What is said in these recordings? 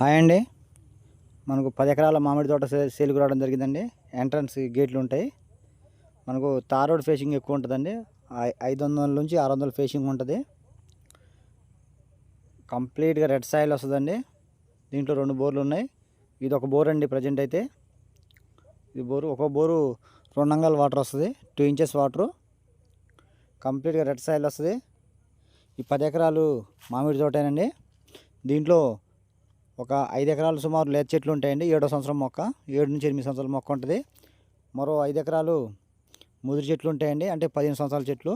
Hi అండి. మనకు పది ఎకరాల మామిడి తోట సేలుకు రావడం జరిగిందండి. ఎంట్రన్స్ గేట్లు ఉంటాయి. మనకు తార్ రోడ్ ఫేసింగ్ ఎక్కువ ఉంటుందండి. ఐ- ఐదు వందల నుంచి ఆరు వందల ఫేసింగ్ ఉంటుంది. కంప్లీట్గా రెడ్ సాయిల్ వస్తుందండి. దీంట్లో రెండు బోర్లు ఉన్నాయి. ఇది ఒక బోర్ అండి ప్రజెంట్ అయితే. ఇది బోరు ఒక బోరు రెండు అంగాల వాటర్ వస్తుంది. Two inches water. కంప్లీట్గా రెడ్ సాయిల్ వస్తుంది. ఈ పది ఎకరాలు మామిడి తోటేనండి. దీంట్లో ఒక ఐదు ఎకరాలు సుమారు లేత చెట్లు ఉంటాయండి. ఏడో సంవత్సరం మొక్క ఏడు నుంచి ఎనిమిది సంవత్సరాల మొక్క ఉంటుంది. మరో ఐదు ఎకరాలు ముదిరి చెట్లు ఉంటాయండి. అంటే పదిహేను సంవత్సరాల చెట్లు.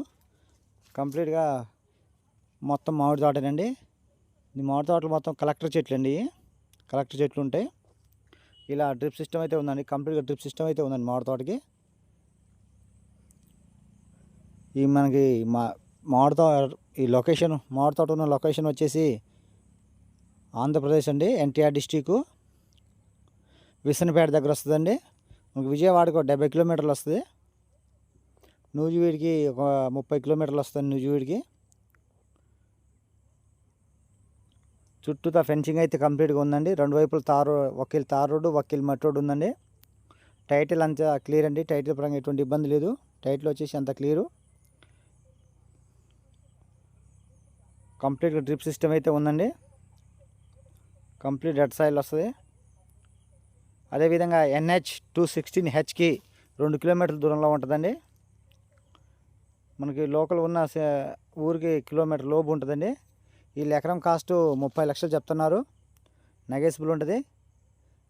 కంప్లీట్గా మొత్తం మామిడి తోటనండి. ఈ మామిడి తోటలు మొత్తం కలెక్టర్ చెట్లు అండి కలెక్టర్ చెట్లు ఉంటాయి. ఇలా డ్రిప్ సిస్టమ్ అయితే ఉందండి. కంప్లీట్గా డ్రిప్ సిస్టమ్ అయితే ఉందండి మామిడి తోటకి. ఈ మనకి మా మామిడి తోట ఈ లొకేషన్ మామిడి తోట ఉన్న లొకేషన్ వచ్చేసి ఆంధ్రప్రదేశ్ అండి ఎన్టీఆర్ డిస్టిక్ విసనపేట దగ్గర వస్తుందండి. మనకు విజయవాడకు ఒక డెబ్బై కిలోమీటర్లు వస్తుంది. నూజివీడికి ఒక ముప్పై కిలోమీటర్లు వస్తుంది నూజివీడికి. చుట్టూతా ఫెన్సింగ్ అయితే కంప్లీట్గా ఉందండి. రెండు వైపులు తారు వకీల్ తార్ రోడ్డు వకీల్ మట్టి రోడ్డు ఉందండి. టైటిల్ అంతా క్లియర్ అండి. టైటిల్ పరంగా ఎటువంటి ఇబ్బంది లేదు. టైటిల్ వచ్చేసి అంత క్లియరు. కంప్లీట్గా డ్రిప్ సిస్టమ్ అయితే ఉందండి. కంప్లీట్ రెడ్ సాయిల్ వస్తుంది. అదేవిధంగా ఎన్హెచ్ టూ సిక్స్టీన్ హెచ్కి రెండు కిలోమీటర్ల దూరంలో ఉంటుందండి. మనకి లోకల్ ఉన్న ఊరికి కిలోమీటర్ లోపు ఉంటుందండి. వీళ్ళు ఎకరం కాస్ట్ ముప్పై లక్షలు చెప్తున్నారు. నెగేసిబుల్ ఉంటుంది.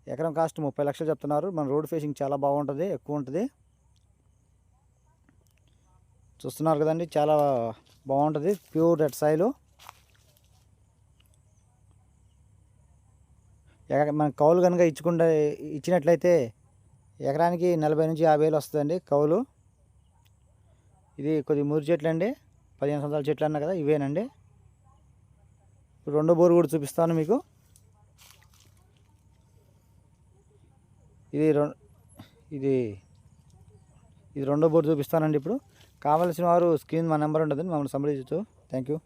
ఎకరం కాస్ట్ ముప్పై లక్షలు చెప్తున్నారు. మన రోడ్ ఫేసింగ్ చాలా బాగుంటుంది ఎక్కువ ఉంటుంది. చూస్తున్నారు కదండి చాలా బాగుంటుంది. Pure red soil. మన కౌలు కనుక ఇచ్చుకుంటే ఇచ్చినట్లయితే ఎకరానికి నలభై నుంచి యాభై వేలు వస్తుందండి కౌలు. ఇది కొద్ది మూడు చెట్లు అండి పదిహేను సంవత్సరాల చెట్లు అన్నా కదా ఇవేనండి. ఇప్పుడు రెండో బోరు కూడా చూపిస్తాను మీకు. ఇది ఇది ఇది రెండో బోర్డు చూపిస్తానండి ఇప్పుడు. కావాల్సిన వారు స్క్రీన్ మా నెంబర్ ఉంటుంది మమ్మల్ని సంప్రదించవచ్చు థ్యాంక్ యూ.